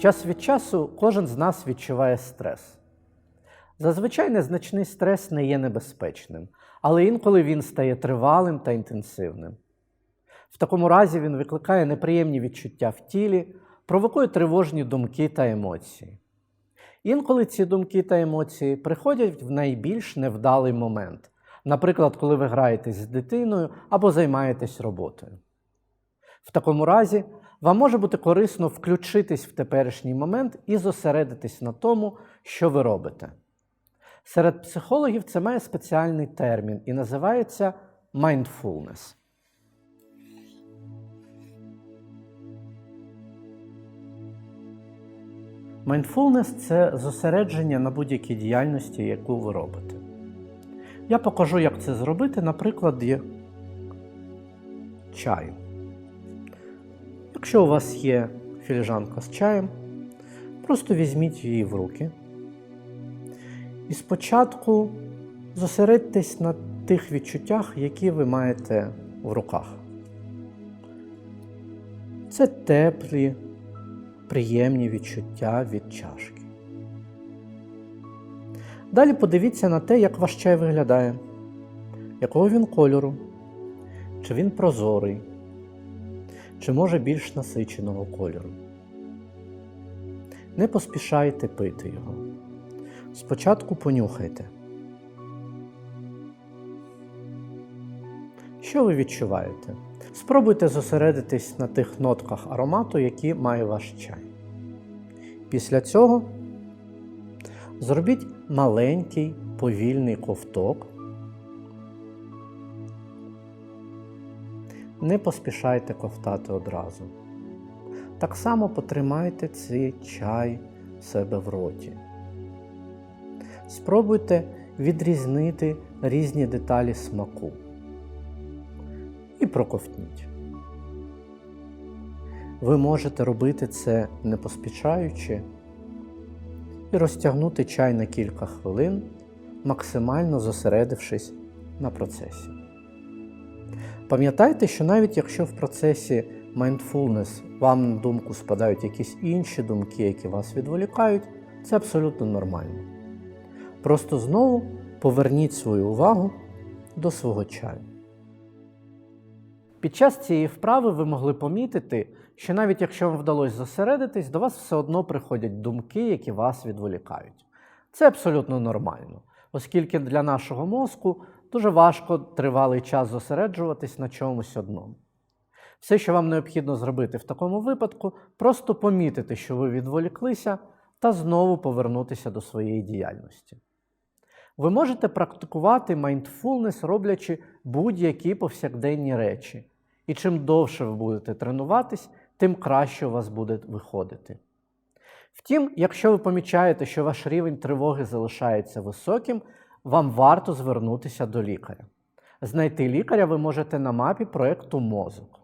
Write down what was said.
Час від часу кожен з нас відчуває стрес. Зазвичай незначний стрес не є небезпечним, але інколи він стає тривалим та інтенсивним. В такому разі він викликає неприємні відчуття в тілі, провокує тривожні думки та емоції. Інколи ці думки та емоції приходять в найбільш невдалий момент, наприклад, коли ви граєтесь з дитиною або займаєтесь роботою. В такому разі вам може бути корисно включитись в теперішній момент і зосередитись на тому, що ви робите. Серед психологів це має спеціальний термін і називається mindfulness. Mindfulness – це зосередження на будь-якій діяльності, яку ви робите. Я покажу, як це зробити на прикладі чаю. Якщо у вас є філіжанка з чаєм, просто візьміть її в руки. І спочатку зосередьтесь на тих відчуттях, які ви маєте в руках. Це теплі, приємні відчуття від чашки. Далі подивіться на те, як ваш чай виглядає, якого він кольору, чи він прозорий, чи може більш насиченого кольору. Не поспішайте пити його. Спочатку понюхайте. Що ви відчуваєте? Спробуйте зосередитись на тих нотках аромату, які має ваш чай. Після цього зробіть маленький повільний ковток. Не поспішайте ковтати одразу. Так само потримайте цей чай в себе в роті. Спробуйте відрізнити різні деталі смаку і проковтніть. Ви можете робити це не поспішаючи і розтягнути чай на кілька хвилин, максимально зосередившись на процесі. Пам'ятайте, що навіть якщо в процесі mindfulness вам на думку спадають якісь інші думки, які вас відволікають, це абсолютно нормально. Просто знову поверніть свою увагу до свого чаю. Під час цієї вправи ви могли помітити, що навіть якщо вам вдалося зосередитись, до вас все одно приходять думки, які вас відволікають. Це абсолютно нормально, оскільки для нашого мозку дуже важко тривалий час зосереджуватись на чомусь одному. Все, що вам необхідно зробити в такому випадку, просто помітити, що ви відволіклися, та знову повернутися до своєї діяльності. Ви можете практикувати mindfulness, роблячи будь-які повсякденні речі. І чим довше ви будете тренуватись, тим краще у вас буде виходити. Втім, якщо ви помічаєте, що ваш рівень тривоги залишається високим, вам варто звернутися до лікаря. Знайти лікаря ви можете на мапі проєкту мозок.